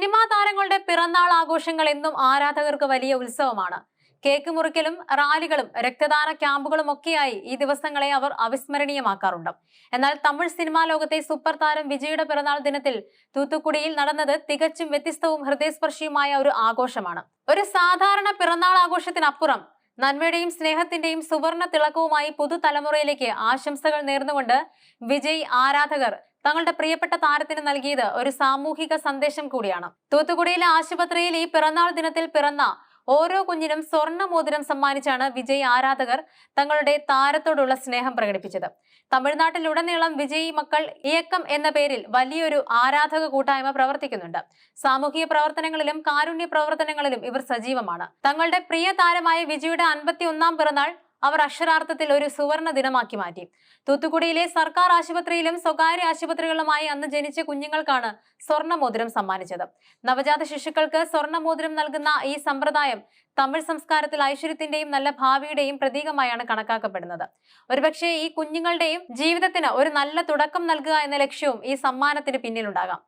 Cinema താരങ്ങളുടെ പിറന്നാൾ ആഘോഷങ്ങൾ എന്നും ആരാധകർക്ക് വലിയ ഉത്സവമാണ്. കേക്ക് മുറിക്കലും റാലികളും രക്തദാന ക്യാമ്പുകളും ഒക്കെയായി ഈ ദിവസങ്ങളെ അവർ അവിസ്മരണീയമാക്കാറുണ്ട്. എന്നാൽ തമിഴ് സിനിമാ ലോകത്തെ സൂപ്പർ താരം വിജയുടെ പിറന്നാൾ ദിനത്തിൽ തൂത്തുക്കുടിയിൽ നടന്നത് തികച്ചും വ്യത്യസ്തവും ഹൃദയസ്പർശിയുമായ ഒരു ആഘോഷമാണ്. ഒരു സാധാരണ പിറന്നാൾ ആഘോഷത്തിനപ്പുറം നന്മയുടെയും സ്നേഹത്തിന്റെയും സുവർണ തിളക്കവുമായി പുതുതലമുറയിലേക്ക് ആശംസകൾ നേർന്നുകൊണ്ട് വിജയ് ആരാധകർ തങ്ങളുടെ പ്രിയപ്പെട്ട താരത്തിന് നൽകിയത് ഒരു സാമൂഹിക സന്ദേശം കൂടിയാണ്. തൂത്തുക്കുടിയിലെ ആശുപത്രിയിൽ ഈ പിറന്നാൾ ദിനത്തിൽ പിറന്ന ഓരോ കുഞ്ഞിനും സ്വർണ മോതിരം സമ്മാനിച്ചാണ് വിജയ് ആരാധകർ തങ്ങളുടെ താരത്തോടുള്ള സ്നേഹം പ്രകടിപ്പിച്ചത്. തമിഴ്നാട്ടിലുടനീളം വിജയ് മക്കൾ ഇയക്കം എന്ന പേരിൽ വലിയൊരു ആരാധക കൂട്ടായ്മ പ്രവർത്തിക്കുന്നുണ്ട്. സാമൂഹിക പ്രവർത്തനങ്ങളിലും കാരുണ്യ പ്രവർത്തനങ്ങളിലും ഇവർ സജീവമാണ്. തങ്ങളുടെ പ്രിയ താരമായ വിജയുടെ അൻപത്തി ഒന്നാം പിറന്നാൾ അവർ അക്ഷരാർത്ഥത്തിൽ ഒരു സുവർണ ദിനമാക്കി മാറ്റി. തൂത്തുക്കുടിയിലെ സർക്കാർ ആശുപത്രിയിലും സ്വകാര്യ ആശുപത്രികളിലുമായി അന്ന് ജനിച്ച കുഞ്ഞുങ്ങൾക്കാണ് സ്വർണമോതിരം സമ്മാനിച്ചത്. നവജാത ശിശുക്കൾക്ക് സ്വർണമോതിരം നൽകുന്ന ഈ സമ്പ്രദായം തമിഴ് സംസ്കാരത്തിൽ ഐശ്വര്യത്തിന്റെയും നല്ല ഭാവിയുടെയും പ്രതീകമായാണ് കണക്കാക്കപ്പെടുന്നത്. ഒരുപക്ഷെ ഈ കുഞ്ഞുങ്ങളുടെയും ജീവിതത്തിന് ഒരു നല്ല തുടക്കം നൽകുക എന്ന ലക്ഷ്യവും ഈ സമ്മാനത്തിന് പിന്നിലുണ്ടാകാം.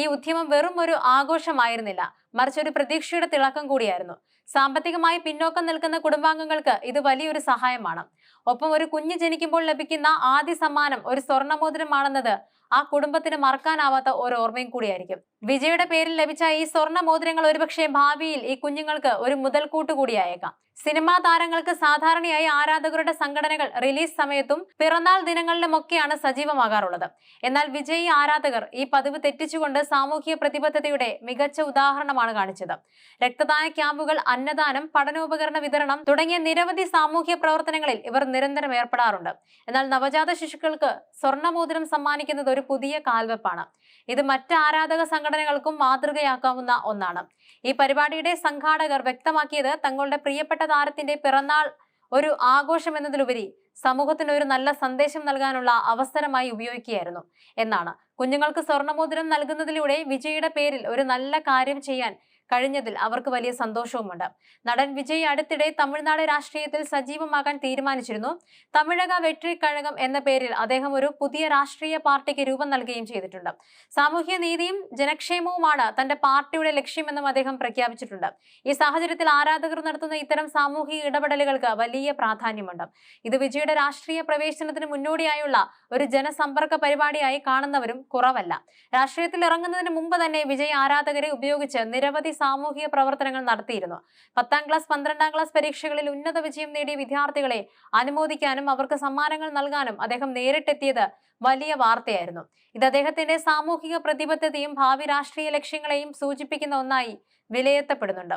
ഈ ഉദ്യമം വെറും ഒരു ആഘോഷമായിരുന്നില്ല. മറിച്ച് ഒരു പ്രതീക്ഷയുടെ തിളക്കം കൂടിയായിരുന്നു. സാമ്പത്തികമായി പിന്നോക്കം നിൽക്കുന്ന കുടുംബാംഗങ്ങൾക്ക് ഇത് വലിയൊരു സഹായമാണ്. ഒപ്പം ഒരു കുഞ്ഞ് ജനിക്കുമ്പോൾ ലഭിക്കുന്ന ആദ്യ സമ്മാനം ഒരു സ്വർണമോതിരമാണെന്നത് ആ കുടുംബത്തിന് മറക്കാനാവാത്ത ഒരു ഓർമ്മയും കൂടിയായിരിക്കും. വിജയുടെ പേരിൽ ലഭിച്ച ഈ സ്വർണ മോതിരങ്ങൾ ഒരുപക്ഷെ ഭാവിയിൽ ഈ കുഞ്ഞുങ്ങൾക്ക് ഒരു മുതൽക്കൂട്ട് കൂടിയായേക്കാം. സിനിമാ താരങ്ങൾക്ക് സാധാരണയായി ആരാധകരുടെ സംഘടനകൾ റിലീസ് സമയത്തും പിറന്നാൾ ദിനങ്ങളിലുമൊക്കെയാണ് സജീവമാകാറുള്ളത്. എന്നാൽ വിജയ് ആരാധകർ ഈ പതിവ് തെറ്റിച്ചുകൊണ്ട് സാമൂഹിക പ്രതിബദ്ധതയുടെ മികച്ച ഉദാഹരണമാണ് കാണിച്ചത്. രക്തദാന ക്യാമ്പുകൾ അന്നദാനം പഠനോപകരണ വിതരണം തുടങ്ങിയ നിരവധി സാമൂഹ്യ പ്രവർത്തനങ്ങളിൽ ഇവർ നിരന്തരം ഏർപ്പെടാറുണ്ട്. എന്നാൽ നവജാത ശിശുക്കൾക്ക് സ്വർണമോതിരം സമ്മാനിക്കുന്നത് ഒരു പുതിയ കാൽവെപ്പാണ്. ഇത് മറ്റ് ആരാധക സംഘടനകൾക്കും മാതൃകയാക്കാവുന്ന ഒന്നാണ്. ഈ പരിപാടിയുടെ സംഘാടകർ വ്യക്തമാക്കിയത് തങ്ങളുടെ പ്രിയപ്പെട്ട താരത്തിന്റെ പിറന്നാൾ ഒരു ആഘോഷം എന്നതിലുപരി സമൂഹത്തിന് ഒരു നല്ല സന്ദേശം നൽകാനുള്ള അവസരമായി ഉപയോഗിക്കുകയായിരുന്നു. എന്നാണ്. കുഞ്ഞുങ്ങൾക്ക് സ്വർണമോതിരം നൽകുന്നതിലൂടെ വിജയുടെ പേരിൽ ഒരു നല്ല കാര്യം ചെയ്യാൻ കഴിഞ്ഞതിൽ അവർക്ക് വലിയ സന്തോഷവുമുണ്ട്. നടൻ വിജയ് അടുത്തിടെ തമിഴ്നാട് രാഷ്ട്രീയത്തിൽ സജീവമാകാൻ തീരുമാനിച്ചിരുന്നു. തമിഴക വെട്രി കഴകം എന്ന പേരിൽ അദ്ദേഹം ഒരു പുതിയ രാഷ്ട്രീയ പാർട്ടിക്ക് രൂപം നൽകുകയും ചെയ്തിട്ടുണ്ട്. സാമൂഹ്യ നീതിയും ജനക്ഷേമവുമാണ് തന്റെ പാർട്ടിയുടെ ലക്ഷ്യമെന്നും അദ്ദേഹം പ്രഖ്യാപിച്ചിട്ടുണ്ട്. ഈ സാഹചര്യത്തിൽ ആരാധകർ നടത്തുന്ന ഇത്തരം സാമൂഹിക ഇടപെടലുകൾക്ക് വലിയ പ്രാധാന്യമുണ്ട്. ഇത് വിജയുടെ രാഷ്ട്രീയ പ്രവേശനത്തിന് മുന്നോടിയായുള്ള ഒരു ജനസമ്പർക്ക പരിപാടിയായി കാണുന്നവരും കുറവല്ല. രാഷ്ട്രീയത്തിൽ ഇറങ്ങുന്നതിന് മുമ്പ് തന്നെ വിജയ് ആരാധകരെ ഉപയോഗിച്ച് നിരവധി സാമൂഹിക പ്രവർത്തനങ്ങൾ നടത്തിയിരുന്നു. പത്താം ക്ലാസ് പന്ത്രണ്ടാം ക്ലാസ് പരീക്ഷകളിൽ ഉന്നത വിജയം നേടിയ വിദ്യാർത്ഥികളെ അനുമോദിക്കാനും അവർക്ക് സമ്മാനങ്ങൾ നൽകാനും അദ്ദേഹം നേരിട്ടെത്തിയത് വലിയ വാർത്തയായിരുന്നു. ഇത് അദ്ദേഹത്തിന്റെ സാമൂഹിക പ്രതിബദ്ധതയും ഭാവി രാഷ്ട്രീയ ലക്ഷ്യങ്ങളെയും സൂചിപ്പിക്കുന്ന ഒന്നായി വിലയിരുത്തപ്പെടുന്നുണ്ട്.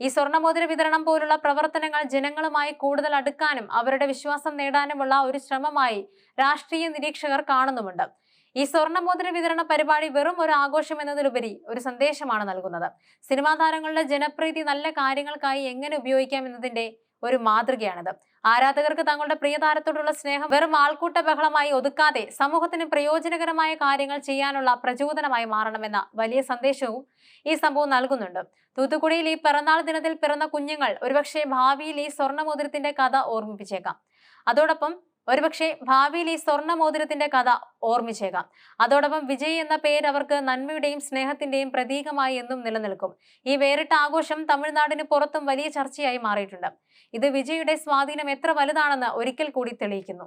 ഈ സ്വർണമോതിര വിതരണം പോലുള്ള പ്രവർത്തനങ്ങൾ ജനങ്ങളുമായി കൂടുതൽ അടുക്കാനും അവരുടെ വിശ്വാസം നേടാനുമുള്ള ഒരു ശ്രമമായി രാഷ്ട്രീയ നിരീക്ഷകർ കാണുന്നുമുണ്ട്. ഈ സ്വർണമോതിര വിതരണ പരിപാടി വെറും ഒരു ആഘോഷം എന്നതിലുപരി ഒരു സന്ദേശമാണ് നൽകുന്നത്. സിനിമാ താരങ്ങളുടെ ജനപ്രീതി നല്ല കാര്യങ്ങൾക്കായി എങ്ങനെ ഉപയോഗിക്കാം എന്നതിന്റെ ഒരു മാതൃകയാണിത്. ആരാധകർക്ക് തങ്ങളുടെ പ്രിയ താരത്തോടുള്ള സ്നേഹം വെറും ആൾക്കൂട്ട ബഹളമായി ഒതുക്കാതെ സമൂഹത്തിന് പ്രയോജനകരമായ കാര്യങ്ങൾ ചെയ്യാനുള്ള പ്രചോദനമായി മാറണമെന്ന വലിയ സന്ദേശവും ഈ സംഭവം നൽകുന്നുണ്ട്. തൂത്തുക്കുടിയിൽ ഈ പിറന്നാൾ ദിനത്തിൽ പിറന്ന കുഞ്ഞുങ്ങൾ ഒരുപക്ഷെ ഭാവിയിൽ ഈ സ്വർണമോതിരത്തിന്റെ കഥ ഓർമ്മിപ്പിച്ചേക്കാം. അതോടൊപ്പം ഒരുപക്ഷെ ഭാവിയിൽ ഈ സ്വർണ മോതിരത്തിന്റെ കഥ ഓർമ്മിച്ചേക്കാം. അതോടൊപ്പം വിജയ് എന്ന പേര് അവർക്ക് നന്മയുടെയും സ്നേഹത്തിന്റെയും പ്രതീകമായി എന്നും നിലനിൽക്കും. ഈ വേറിട്ട ആഘോഷം തമിഴ്നാടിന് പുറത്തും വലിയ ചർച്ചയായി മാറിയിട്ടുണ്ട്. ഇത് വിജയുടെ സ്വാധീനം എത്ര വലുതാണെന്ന് ഒരിക്കൽ കൂടി തെളിയിക്കുന്നു.